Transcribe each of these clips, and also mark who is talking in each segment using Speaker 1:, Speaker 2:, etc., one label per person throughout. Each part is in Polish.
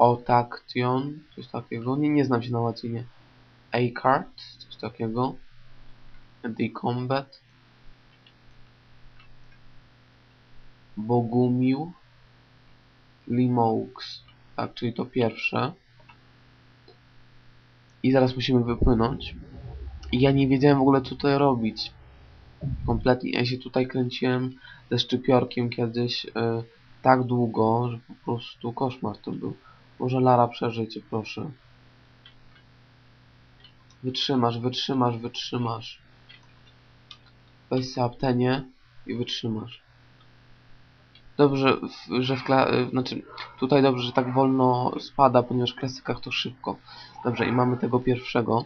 Speaker 1: Otaction, coś takiego. Nie, nie znam się na łacinie. A-card, coś takiego. The Combat. Bogumił. Limaux. Tak, czyli to pierwsze. I zaraz musimy wypłynąć. Ja nie wiedziałem w ogóle co tutaj robić. Kompletnie. Ja się tutaj kręciłem ze szczypiorkiem kiedyś y, tak długo, że po prostu koszmar to był. Może Lara przeżycie, proszę. Wytrzymasz, wytrzymasz, wytrzymasz. Weź sobie aptenię i wytrzymasz. Dobrze, że w kla... znaczy tutaj dobrze, że tak wolno spada, ponieważ w klasykach to szybko. Dobrze, i mamy tego pierwszego.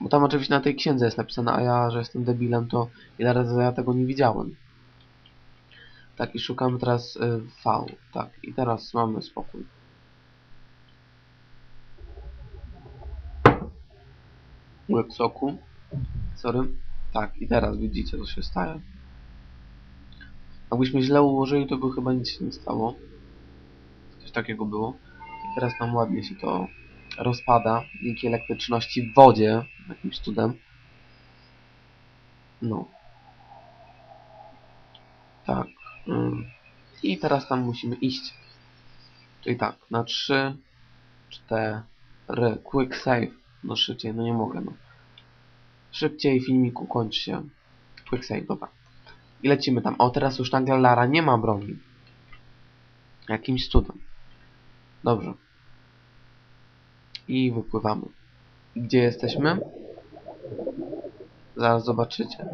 Speaker 1: Bo tam oczywiście na tej księdze jest napisane, a ja, że jestem debilem, to ile razy ja tego nie widziałem. Tak, i szukamy teraz y, V. Tak, i teraz mamy spokój. Łeb. Sorry. Tak, i teraz widzicie, co się staje. Jakbyśmy źle ułożyli, to by chyba nic się nie stało. Coś takiego było. I teraz nam ładnie się to rozpada dzięki elektryczności w wodzie, jakimś cudem. No. Tak. ym. I teraz tam musimy iść. Czyli tak, na 3, 4, quick save. No szybciej, no nie mogę, no. Szybciej filmiku kończy się. Quick save, dobra. I lecimy tam. O, teraz już nagle Lara nie ma broni. Jakimś cudem. Dobrze. I wypływamy. Gdzie jesteśmy? Zaraz zobaczycie.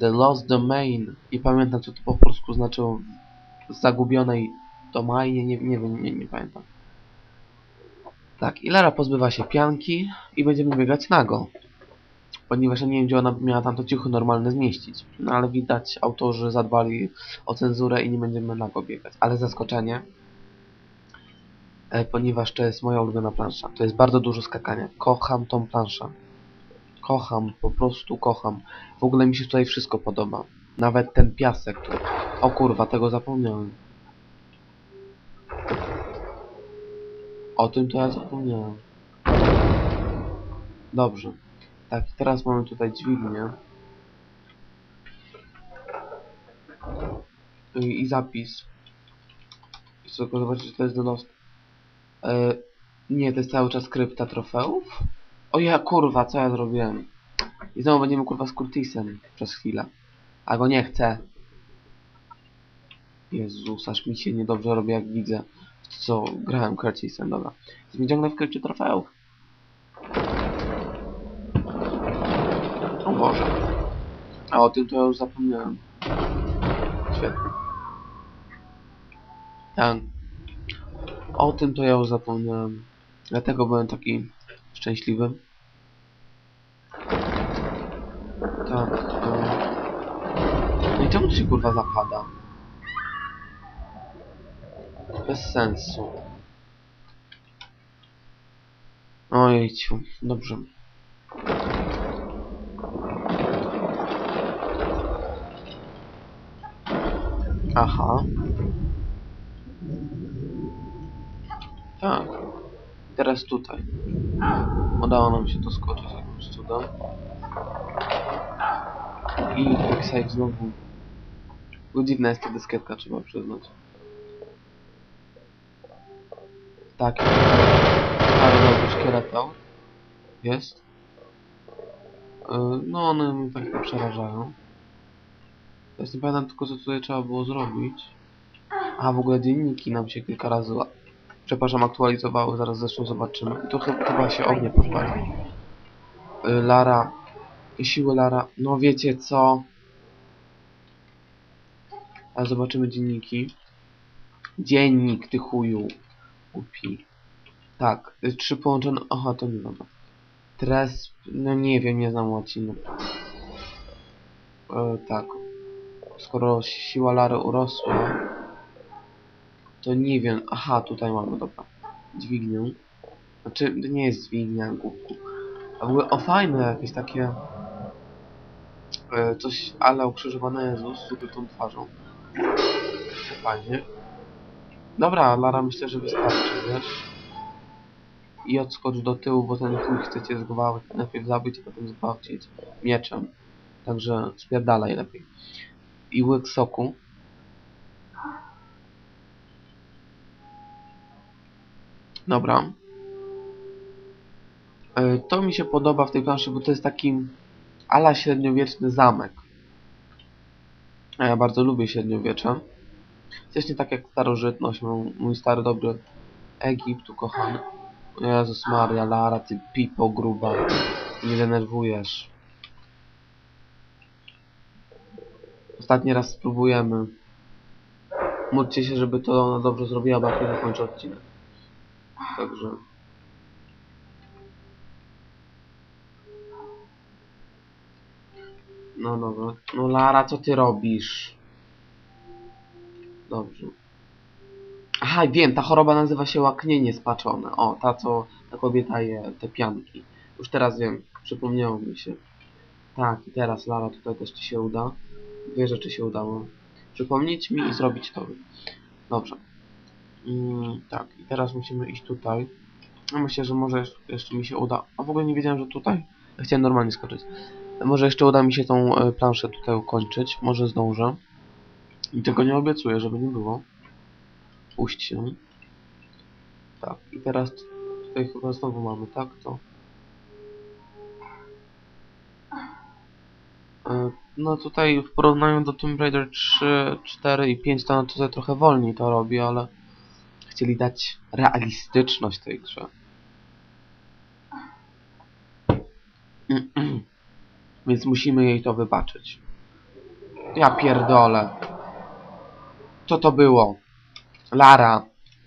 Speaker 1: The Lost Domain. I pamiętam, co to po polsku znaczyło zagubionej domainie. Nie, nie wiem, nie, nie pamiętam. Tak, i Lara pozbywa się pianki i będziemy biegać nago. Ponieważ ja nie wiem, gdzie ona miała tam to cicho normalne zmieścić. No ale widać, autorzy zadbali o cenzurę i nie będziemy nago biegać. Ale zaskoczenie, e, ponieważ to jest moja ulubiona plansza. To jest bardzo dużo skakania. Kocham tą planszę. Kocham, po prostu kocham. W ogóle mi się tutaj wszystko podoba. Nawet ten piasek. Tu. O kurwa, tego zapomniałem. O tym to ja zapomniałem. Dobrze. Tak, teraz mamy tutaj dźwignię. I, i zapis. Chcę tylko zobaczyć, czy to jest Lost. E, nie, to jest cały czas krypta trofeów. O ja, kurwa, co ja zrobiłem? I znowu będziemy kurwa z Curtisem przez chwilę. A go nie chcę. Jezus, aż mi się niedobrze robi jak widzę, co grałem Curtisem, dobra. Ciągle w krypcie trofeów. O Boże. A o tym to ja już zapomniałem. Świetnie. Tak. O tym to ja już zapomniałem. Dlatego byłem taki szczęśliwy. Tak. E... No i czemu to się kurwa zapada? Bez sensu. Ojejciu, dobrze. Aha. Tak. Teraz tutaj. Udało nam się doskoczyć jakimś cudem. I quick save znowu. Bo dziwna jest ta dyskietka, trzeba przyznać. Tak. Ale dobry szkieletał. Jest. Yy, No one mnie tak nie przerażają. Teraz nie pamiętam tylko co tutaj trzeba było zrobić. A w ogóle dzienniki nam się kilka razy przepraszam aktualizowały, zaraz zresztą zobaczymy. To ch- chyba się ognie podpali. Yy, Lara. Siły Lara. No wiecie co? A zobaczymy dzienniki. Dziennik, ty chuju. Głupi. Tak, y, trzy połączone... Aha, to nie dobra. Tres... No nie wiem, nie znam łaciny. E, tak. Skoro siła Lary urosła, to nie wiem. Aha, tutaj mamy, dobra. Dźwignię. Znaczy, nie jest dźwignia, głupku. A w ogóle, o fajne, jakieś takie... E, coś, ale ukrzyżowany Jezus z ukrytą twarzą. Fajnie. Dobra, Lara myślę, że wystarczy, wiesz? i odskocz do tyłu, bo ten chuj chcecie zgwałcić, najpierw zabić, a potem zgwałcić mieczem. Także spierdalaj lepiej. I łyk soku. Dobra. E, To mi się podoba w tej planszy, bo to jest taki ala średniowieczny zamek. A ja bardzo lubię średniowiecze. Nie tak jak starożytność, mój, mój stary dobry Egipt ukochany. Jezus Maria, Lara, ty pipo gruba. Nie denerwujesz. Ostatni raz spróbujemy. Módlcie się, żeby to ona dobrze zrobiła, bo nie zakończę odcinek. Także... No dobra. No Lara, co ty robisz? Dobrze. Aha, wiem, ta choroba nazywa się łaknienie spaczone. O, ta co ta kobieta je te pianki. Już teraz wiem, przypomniało mi się. Tak, i teraz Lara, tutaj też ci się uda. Dwie rzeczy się udało. Przypomnieć mi i zrobić to. Dobrze. Mm, tak, i teraz musimy iść tutaj. No myślę, że może jeszcze, mi się uda. A w ogóle nie wiedziałem, że tutaj. Chciałem normalnie skoczyć. Może jeszcze uda mi się tą e, planszę tutaj ukończyć. Może zdążę. I tego nie obiecuję, żeby nie było. Puść się. Tak, i teraz tutaj chyba znowu mamy, tak? To. No tutaj w porównaniu do Tomb Raider 3, 4 i 5 to tutaj trochę wolniej to robi, ale chcieli dać realistyczność tej grze. Więc musimy jej to wybaczyć. Ja pierdolę. Co to było? Lara.